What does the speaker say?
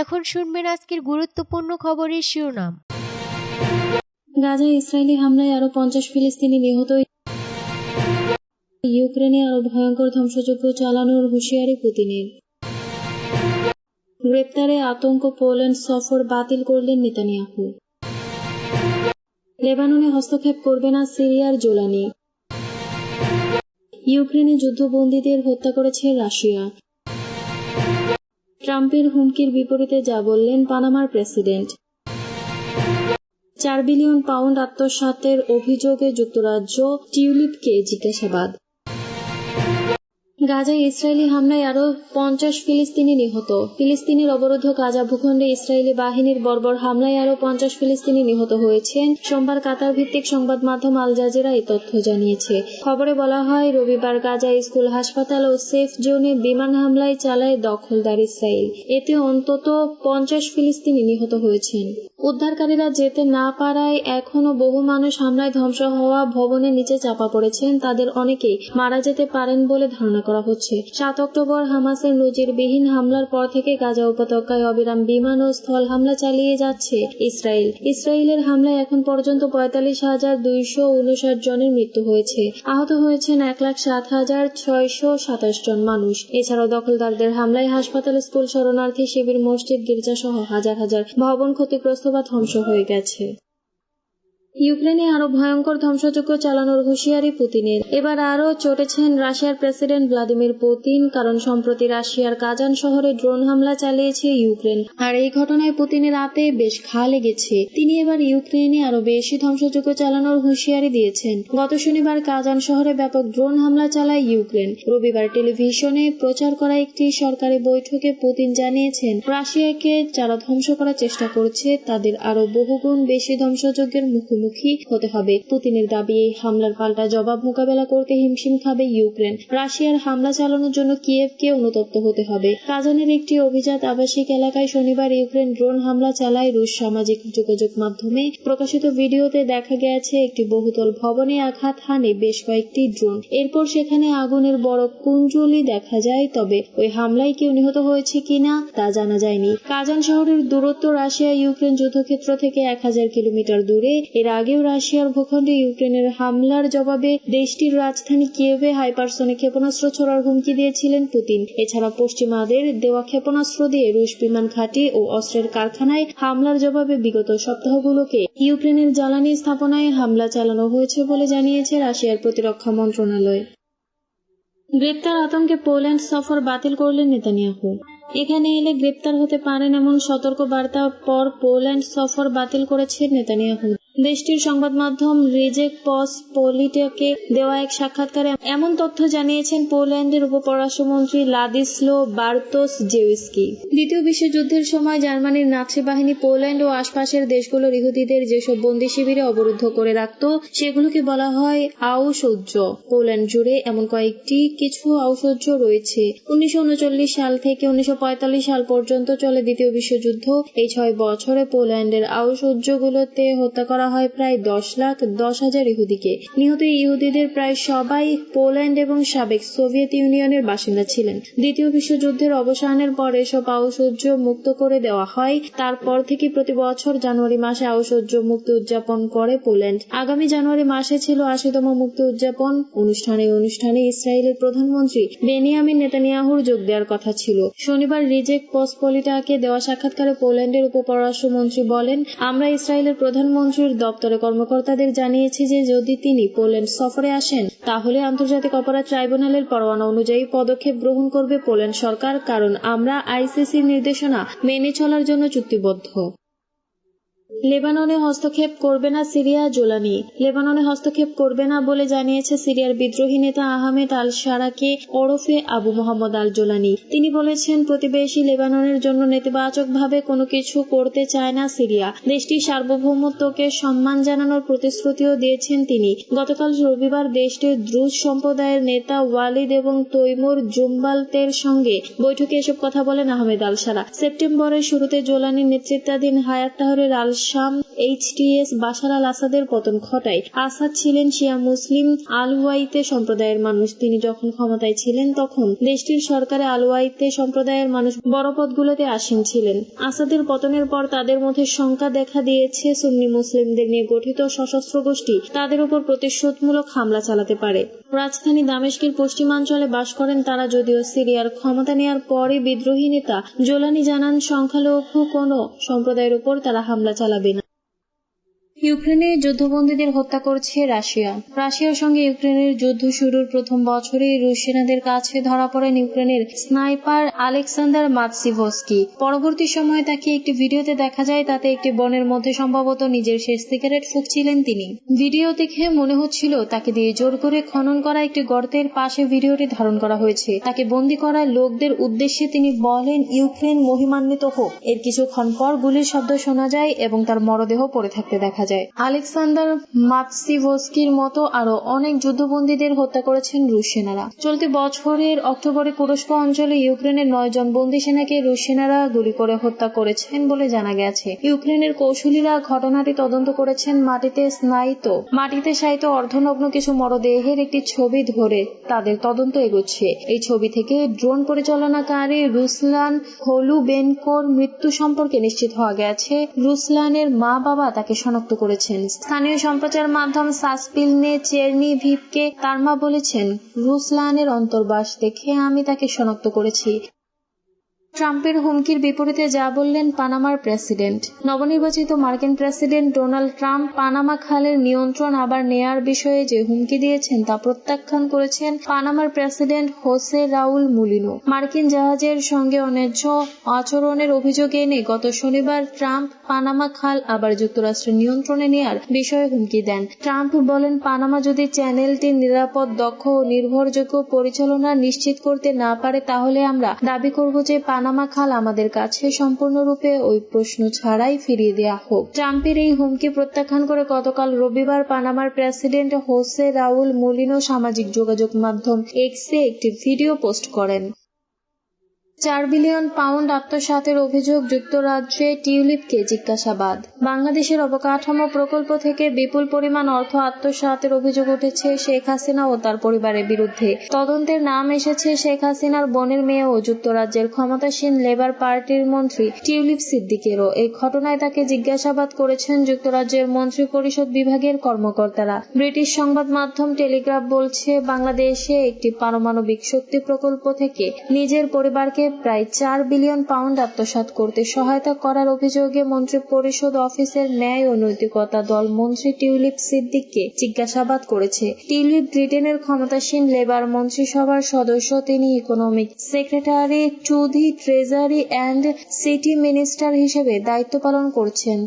এখন শুনবেন আজকের গুরুত্বপূর্ণ খবরের শিরোনাম। গাজায় ইসরায়েলি হামলায় আরও পঞ্চাশ ফিলিস্তিনি নিহত ইউক্রেনে আরও ভয়ঙ্কর ধ্বংসযজ্ঞ চালানোর হুঁশিয়ারি পুতিনের। গ্রেপ্তারে আতঙ্ক পোল্যান্ড সফর বাতিল করলেন নেতানিয়াহু। লেবাননে হস্তক্ষেপ করবে না সিরিয়ার জোলানি। ইউক্রেনে যুদ্ধবন্দীদের হত্যা করেছে রাশিয়া। ট্রাম্পের হুমকির বিপরীতে যা বললেন পানামার প্রেসিডেন্ট। চার বিলিয়ন পাউন্ড আত্মসাতের অভিযোগে যুক্তরাজ্য টিউলিপকে জিজ্ঞাসাবাদ। গাজায় ইসরায়েলি হামলায় আরও পঞ্চাশ ফিলিস্তিনি নিহত। ফিলিস্তিনের অবরুদ্ধ গাজা ভূখণ্ডে ইসরায়েলি বাহিনীর বর্বর হামলায় আরও পঞ্চাশ ফিলিস্তিনি নিহত হয়েছেন। সোমবার কাতার ভিত্তিক সংবাদ মাধ্যম আল জাজিরা এই তথ্য জানিয়েছে। খবরে বলা হয়, রবিবার গাজা স্কুল, হাসপাতাল ও সেফ জোনে বিমান হামলায় চালায় দখলদার ইসরায়েল। এতে অন্তত পঞ্চাশ ফিলিস্তিনি নিহত হয়েছেন। উদ্ধারকারীরা যেতে না পারায় এখনও বহু মানুষ হামলায় ধ্বংস হওয়া ভবনের নিচে চাপা পড়েছেন। তাদের অনেকেই মারা যেতে পারেন বলে ধারণা করা হচ্ছে। সাত অক্টোবর হামাসের নজিরবিহীন হামলার পর থেকে গাজা উপত্যকায় অবিরাম বিমান ও স্থল হামলা চালিয়ে যাচ্ছে ইসরায়েল। ইসরায়েলের হামলায় এখন পর্যন্ত পঁয়তাল্লিশ হাজার দুইশো উনষাট জনের মৃত্যু হয়েছে। আহত হয়েছেন এক লাখ সাত হাজার ছয়শো সাতাশ জন মানুষ। এছাড়াও দখলদারদের হামলায় হাসপাতাল, স্কুল, শরণার্থী, শিবির, মসজিদ গির্জা সহ হাজার হাজার ভবন ক্ষতিগ্রস্ত বা ধ্বংস হয়ে গেছে। ইউক্রেনে আরও ভয়ঙ্কর ধ্বংসযজ্ঞ চালানোর হুঁশিয়ারি পুতিনের। এবার আরও চটেছেন রাশিয়ার প্রেসিডেন্ট ভ্লাদিমির পুতিন, কারণ সম্প্রতি রাশিয়ার কাজান শহরে ড্রোন হামলা চালিয়েছে ইউক্রেন। আর এই ঘটনায় পুতিনের রাতে বেশ ঘা লেগেছে। তিনি এবার ইউক্রেনে আরও বেশি ধ্বংসযজ্ঞ চালানোর হুঁশিয়ারি দিয়েছেন। গত শনিবার কাজান শহরে ব্যাপক ড্রোন হামলা চালায় ইউক্রেন। রবিবার টেলিভিশনে প্রচার করা একটি সরকারি বৈঠকে পুতিন জানিয়েছেন, রাশিয়াকে যারা ধ্বংস করার চেষ্টা করছে, তাদের আরও বহুগুণ বেশি ধ্বংসযজ্ঞের মুখোমুখি মুখোমুখি হতে হবে। পুতিনের দাবি এই হামলার পাল্টা জবাব মোকাবেলা করতে হিমশিম খাবে ইউক্রেন। রাশিয়ার হামলা চালানোর জন্য কিয়েভকে অনুতপ্ত হতে হবে। কাজানের একটি অভিজাত আবাসিক এলাকায় শনিবার ইউক্রেন ড্রোন হামলা চালায় রুশ সামাজিক যোগাযোগ মাধ্যমে। প্রকাশিত ভিডিওতে দেখা গেছে, একটি বহুতল ভবনে আঘাত হানে বেশ কয়েকটি ড্রোন। এরপর সেখানে আগুনের বড় কুঞ্জলি দেখা যায়, তবে ওই হামলায় কেউ নিহত হয়েছে কিনা তা জানা যায়নি। কাজান শহরের দূরত্ব রাশিয়া ইউক্রেন যুদ্ধক্ষেত্র থেকে এক হাজার কিলোমিটার দূরে। এর আগেও রাশিয়ার ভূখণ্ডে ইউক্রেনের হামলার জবাবে দেশটির রাজধানী কিয়েভে হাইপারসনিক ক্ষেপণাস্ত্র ছোড়ার হুমকি দিয়েছিলেন পুতিন। এছাড়া পশ্চিমাদের দেওয়া ক্ষেপণাস্ত্র দিয়ে রুশ বিমান ঘাঁটি ও অস্ত্রের কারখানায় হামলার জবাবে বিগত সপ্তাহগুলোকে ইউক্রেনের জ্বালানি স্থাপনায় হামলা চালানো হয়েছে বলে জানিয়েছে রাশিয়ার প্রতিরক্ষা মন্ত্রণালয়। গ্রেপ্তার আতঙ্কে পোল্যান্ড সফর বাতিল করলেন নেতানিয়াহু। এখানে এলে গ্রেপ্তার হতে পারেন এমন সতর্ক বার্তা পর পোল্যান্ড সফর বাতিল করেছে নেতানিয়াহু। দেশটির সংবাদ মাধ্যম রিজেক পস পলিটাকে দেওয়া এক সাক্ষাৎকারে এমন তথ্য জানিয়েছেন পোল্যান্ডের উপপররাষ্ট্রমন্ত্রী লাদিসলো বার্তোস জেউস্কি দ্বিতীয় বিশ্বযুদ্ধের সময় জার্মানির নাৎসি বাহিনী পোল্যান্ড ও আশপাশের দেশগুলোর ইহুদিদের যেসব বন্দি শিবিরে অবরুদ্ধ করে রাখত, সেগুলোকে বলা হয় আউসৌজ্য পোল্যান্ড জুড়ে এমন কয়েকটি কিছু ঔষধ্য রয়েছে। উনিশশো উনচল্লিশ সাল থেকে উনিশশো পঁয়তাল্লিশ সাল পর্যন্ত চলে দ্বিতীয় বিশ্বযুদ্ধ। এই ছয় বছরে পোল্যান্ডের আউসৌজ্যগুলোতে হত্যা করা হয় প্রায় দশ লাখ দশ হাজার ইহুদিকে। নিহত ইহুদিদের প্রায় সবাই পোল্যান্ড এবং সাবেক সোভিয়েত ইউনিয়নের বাসিন্দা ছিলেন। দ্বিতীয় বিশ্বযুদ্ধের অবসানের পর এসব আউসৌজ্য মুক্ত করে দেওয়া হয়। তারপর থেকে প্রতি বছর জানুয়ারি মাসে আউসৌজ্য মুক্তি উদযাপন করে পোল্যান্ড। আগামী জানুয়ারি মাসে ছিল আশিতম মুক্তি উদযাপন। অনুষ্ঠানে অনুষ্ঠানে ইসরায়েলের প্রধানমন্ত্রী বেনিয়ামিন নেতানিয়াহুর যোগ দেওয়ার কথা ছিল। শনিবার রিজেক পসপলিটাকে দেওয়া সাক্ষাৎকারে পোল্যান্ডের উপপররাষ্ট্রমন্ত্রী বলেন, আমরা ইসরায়েলের প্রধানমন্ত্রীর দপ্তরে কর্মকর্তাদের জানিয়েছে যে যদি তিনি পোল্যান্ড সফরে আসেন, তাহলে আন্তর্জাতিক অপরাধ ট্রাইব্যুনালের পরোয়ানা অনুযায়ী পদক্ষেপ গ্রহণ করবে পোল্যান্ড সরকার, কারণ আমরা আইসিসির নির্দেশনা মেনে চলার জন্য চুক্তিবদ্ধ। লেবাননে হস্তক্ষেপ করবে না সিরিয়া, জোলানি। লেবাননে হস্তক্ষেপ করবে না বলে জানিয়েছে সিরিয়ার বিদ্রোহী নেতা আহমেদ আল সারাকে ওরফে আবু মোহাম্মদ আল জোলানি তিনি বলেছেন, প্রতিবেশী লেবাননের জন্য নেতিবাচকভাবে কোনো কিছু করতে চায় না সিরিয়া। দেশটির সার্বভৌমত্বকে সম্মান জানানোর প্রতিশ্রুতিও দিয়েছেন তিনি। গতকাল রবিবার দেশটির দ্রুজ সম্প্রদায়ের নেতা ওয়ালিদ এবং তৈমুর জুম্বালতের সঙ্গে বৈঠকে এসব কথা বলেন আহমেদ আল সারা সেপ্টেম্বরের শুরুতে জোলানির নেতৃত্বাধীন Hayat তাহরের al Sham HTS Bashar al আসাদের পতন ঘটায়। আসাদ ছিলেন শিয়া মুসলিম আলওয়াইতে সম্প্রদায়ের মানুষ। তিনি যখন ক্ষমতায় ছিলেন তখন দেশটির সরকারে আলওয়াইতে সম্প্রদায়ের মানুষ বড় পদগুলোতে আসীন ছিলেন। আসাদের পতনের পর তাদের মধ্যে শঙ্কা দেখা দিয়েছে সুন্নি মুসলিমদের নিয়ে গঠিত সশস্ত্র গোষ্ঠী। তাদের উপর প্রতিশোধমূলক হামলা চালাতে পারে। রাজধানী দামেস্কের পশ্চিমাঞ্চলে বাস করেন তারা যদিও সিরিয়ার ক্ষমতা নেয়ার পরে বিদ্রোহী নেতা। জোলানি জানান, সংখ্যালঘু কোনো সম্প্রদায়ের উপর তারা হামলা চালাবে না। ইউক্রেনে যুদ্ধবন্দীদের হত্যা করছে রাশিয়া। রাশিয়ার সঙ্গে ইউক্রেনের যুদ্ধ শুরুর প্রথম বছরেই রুশ সেনাদের কাছে ধরা পড়েন ইউক্রেনের স্নাইপার আলেকসান্ডার মাতসিভস্কি পরবর্তী সময়ে তাকে একটি ভিডিওতে দেখা যায়, তাতে একটি বনের মধ্যে সম্ভবত নিজের শেষ সিগারেট ফুঁকছিলেন তিনি। ভিডিও দেখে মনে হচ্ছিল তাকে দিয়ে জোর করে খনন করা একটি গর্তের পাশে ভিডিওটি ধারণ করা হয়েছে। তাকে বন্দি করা লোকদের উদ্দেশ্যে তিনি বলেন, ইউক্রেন মহিমান্বিত হোক। এর কিছুক্ষণ পর গুলির শব্দ শোনা যায় এবং তার মরদেহ পড়ে থাকতে দেখা যায়। আলেকসান্ডার মাতসিভস্কির মতো আরও অনেক যুদ্ধবন্দীদের হত্যা করেছেন রুশ সেনারা। চলতি বছরের অক্টোবরে কুরস্ক অঞ্চলে ইউক্রেনের নয় জন বন্দী সেনাকে রুশ সেনারা গুলি করে হত্যা করেছেন বলে জানা গেছে। ইউক্রেনের কৌশলীরা ঘটনাটি তদন্ত করেছেন মাটিতে স্নায়িত। মাটিতে শায়িত অর্ধনগ্ন কিছু মরদেহের একটি ছবি ধরে তাদের তদন্ত এগোচ্ছে। এই ছবি থেকে ড্রোন পরিচালনাকারী রুসলান হলুবেনকোর মৃত্যু সম্পর্কে নিশ্চিত হওয়া গেছে। রুসলানের মা বাবা তাকে শনাক্ত করেছেন। স্থানীয় সম্প্রচার মাধ্যম সাসপিলনে চেরনি ভিপকে তার মা বলেছেন, রুসলানের অন্তর্বাস দেখে আমি তাকে শনাক্ত করেছি। ট্রাম্পের হুমকির বিপরীতে যা বললেন পানামার প্রেসিডেন্ট। নবনির্বাচিত মার্কিন প্রেসিডেন্ট ডোনাল্ড ট্রাম্প পানামা খালের নিয়ন্ত্রণ আবার নেয়ার বিষয়ে যে হুমকি দিয়েছেন তা প্রত্যাখ্যান করেছেন পানামার প্রেসিডেন্ট হোসে রাউল মুলিনো। মার্কিন জাহাজের সঙ্গে অন্যায্য আচরণের অভিযোগ এনে গত শনিবার ট্রাম্প পানামা খাল আবার যুক্তরাষ্ট্রের নিয়ন্ত্রণে নেয়ার বিষয়ে হুমকি দেন। ট্রাম্প বলেন, পানামা যদি চ্যানেলটির নিরাপদ, দক্ষ ও নির্ভরযোগ্য পরিচালনা নিশ্চিত করতে না পারে, তাহলে আমরা দাবি করব যে পানামা খাল আমাদের কাছে সম্পূর্ণরূপে ওই প্রশ্ন ছাড়াই ফিরিয়ে দেওয়া হোক। ট্রাম্পের এই হুমকি প্রত্যাখ্যান করে গতকাল রবিবার পানামার প্রেসিডেন্ট হোসে রাউল মুলিনো সামাজিক যোগাযোগ মাধ্যম এক্সে একটি ভিডিও পোস্ট করেন। চার বিলিয়ন পাউন্ড আত্মসাতের অভিযোগ যুক্তরাজ্যে টিউলিপকে জিজ্ঞাসাবাদ। বাংলাদেশের অবকাঠামো প্রকল্প থেকে বিপুল পরিমাণ অর্থ আত্মসাতের অভিযোগ উঠেছে শেখ হাসিনা ও তার পরিবারের বিরুদ্ধে। তদন্তের নাম এসেছে শেখ হাসিনার বোনের মেয়ে ও যুক্তরাজ্যের ক্ষমতাসীন লেবার পার্টির মন্ত্রী টিউলিপ সিদ্দিকেরও। এই ঘটনায় তাকে জিজ্ঞাসাবাদ করেছেন যুক্তরাজ্যের মন্ত্রী পরিষদ বিভাগের কর্মকর্তারা। ব্রিটিশ সংবাদ মাধ্যম টেলিগ্রাফ বলছে, বাংলাদেশে একটি পারমাণবিক শক্তি প্রকল্প থেকে নিজের পরিবারকে প্রায় চার বিলিয়ন পাউন্ড আত্মসাত করতে সহায়তা করার অভিযোগে মন্ত্রী পরিষদ অফিসের ন্যায় ও নৈতিকতা দল মন্ত্রী টিউলিপ সিদ্দিককে জিজ্ঞাসাবাদ করেছে। টিউলিপ ব্রিটেনের ক্ষমতাসীন লেবার মন্ত্রিসভার সদস্য, তিনি economic secretary, to the treasury and city minister হিসেবে দায়িত্ব পালন করছেন।